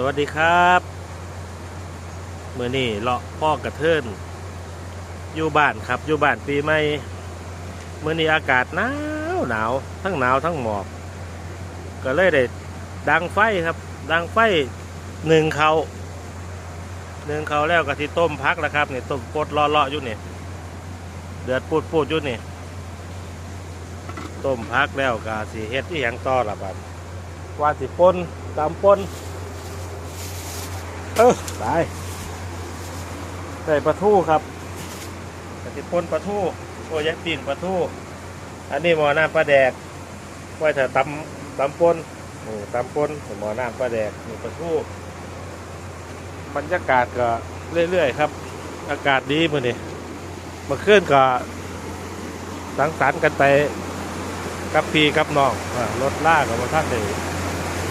สวัสดีครับเมื่อนี่เลาะพ่อกระเทินอยู่บ้านครับอยู่บ้านปีใหม่เมื่อนี้อากาศหนาวหนาวทั้งหนาวทั้งหมอก ก็เลยได้ดังไฟครับ ดังไฟหนึ่งเขาหนึ่งเขาแล้วก็ที่ต้มพักแล้วครับเนี่ยต้มปดรอเลาะๆอยู่นี่ยเดือดปูดปูดอยู่นี่ยต้มพักแล้วก็สีเฮ็ดที่ยังต่อละบัดว่าสิปนตามปน เออตายใส่ปลาทูครับกะทิป่นปลาทูโอ้ยยักษ์ปีนปลาทูอันนี้หมอน้ำปลาแดกไว้ถ้าตำตำปนนี่ตำปนหมอน้ำปลาแดกนี่ปลาทูบรรยากาศก็เรื่อยๆครับ อากาศดีมื่อนี้เมื่อนก็สังสรรค์กันไปกับพี่กับน้องรถล่ากับมาท่านเลย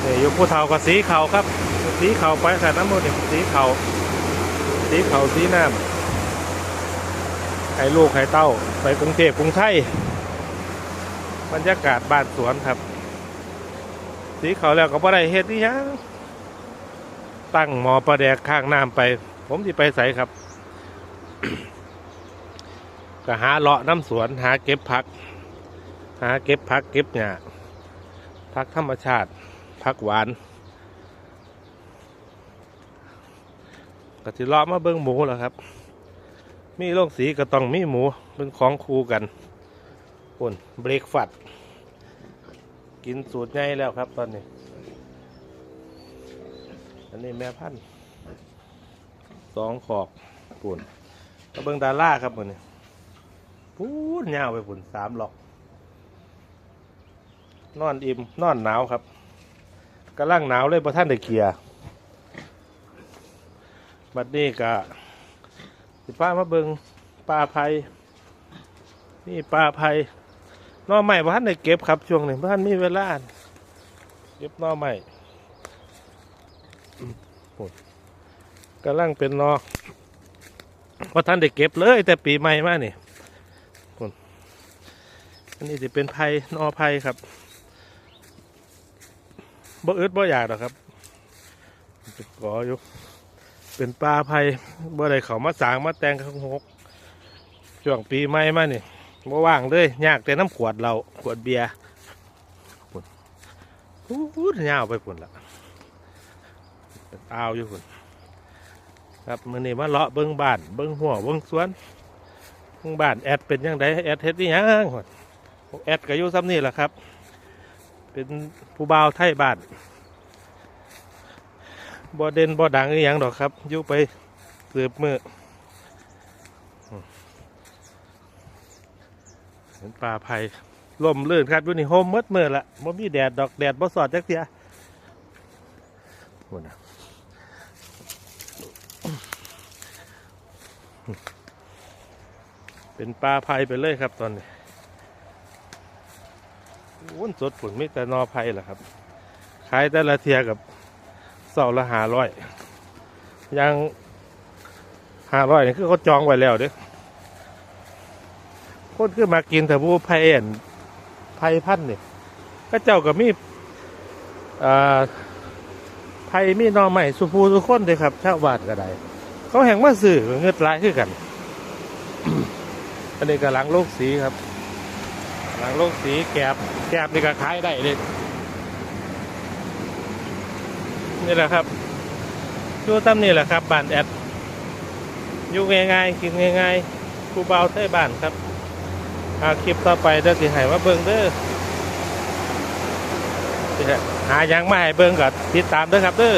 นี่ยู่ผู้เฒ่ากับสีเขาครับ สีเขาไปแต่น้ำมันเนี่ยสีเขาสีเขาสีน้ำให้ลูกให้เต้า ไปกรุงเทพกรุงไทยบรรยากาศบ้านสวนครับ สีเขาแล้วก็บ่ได้เฮ็ดนี่ยังตั้งหมอประแดกข้างน้ำไป ผมที่ไปใส่ครับก็หาเลาะน้ำสวนหาเก็บผัก หาเก็บผักเก็บหญ้าผักธรรมชาติผักหวาน ก็สิเลาะมาเบิ้งหมูแหล้วครับ มีโรงสีก็ต้องมีหมูเป็นของคู่กันปุ่นเบรกฟัด กินสูตรง่ายแล้วครับตอนนี้ อันนี้แม่พันธุ์สองขอกปุ่นก็เบิ้งดาล่าครับมันนี้พูดยาวไปปุ่นสามหลอก นอนอิ่มนอนหนาวครับกำลังหนาวเลยพระท่านได้เคลียร์ บัดนี้ก็สิป้ามาเบิงปลาไผ่นี่ปลาไผ่นอใหม่พันได้เก็บครับช่วงนี้พันมีเวลาเก็บนอใหม่กำลังเป็นนอว่าท่านได้เก็บเลย แต่ปีใหม่มานี่พุ่นอันนี้จะเป็นไผ่นอไผ่ครับบ่อึดบ่อยากหรอกครับกออยู่ เป็นปลาไผ่บ่ได้เขามาสางมาแตงข้างหกช่วงปีใหม่มานี่บ่ว่างเลยยากแต่น้ำขวดเราขวดเบียร์พุ่นพูดยาวไปพุ่นละเป็นอ้าวอยู่พุ่นครับมื้อนี้มาเลาะเบิ้งบ้านเบิ้งหัวเบิ้งสวนเบิ้งบ้านแอดเป็นยังไงแอดเฮ็ดนี่ยังพุ่นแอดก็อยู่ซ้ำนี่แหละครับ เป็นผู้บ่าวไทยบ้าน บ่เด่นบ่ดังอีหย่างดอกครับยู่ไปสืบมือเห็นป่าไผ่ลมลื่นครับอยู่นี่โฮมหมดมือละบ่มีแดดดอกแดดบ่สอดจักเทียโน่นะเป็นปลาไผ่ไปเลยครับตอนนี้วุ้นสดผุนไม่แต่นอไผ่ละครับขายแต่ละเทียกับ สาละหาร้อยยังหาร้อยนี่คือเขาจองไว้แล้วเด้คนคือมากินแต่ผู้ไผ่เอ็นไผ่พันเนี่ยก็เจ้ากับมีอ่าไผ่มีนอใหม่สุภูสุคนเลยครับชาวบ้านก็ได้เขาแห่งมาสื่อเงินร้ายคือกัน อันนี้ก็หลังโลกสีครับ หลังโลกสีแกบแกบนี่ก็ขายได้เลย นี่แหละครับอยู่ตั้มนี่แหละครับบ้านแอดอยู่ง่ายๆกินง่ายๆผู้เบาใต้บ้านครับอาคลิปต่อไปเดี๋ยวสิให้มาเบิ้งเด้อหายังไม่ให้เบิ้งกับติดตามเด้อครับเด้อ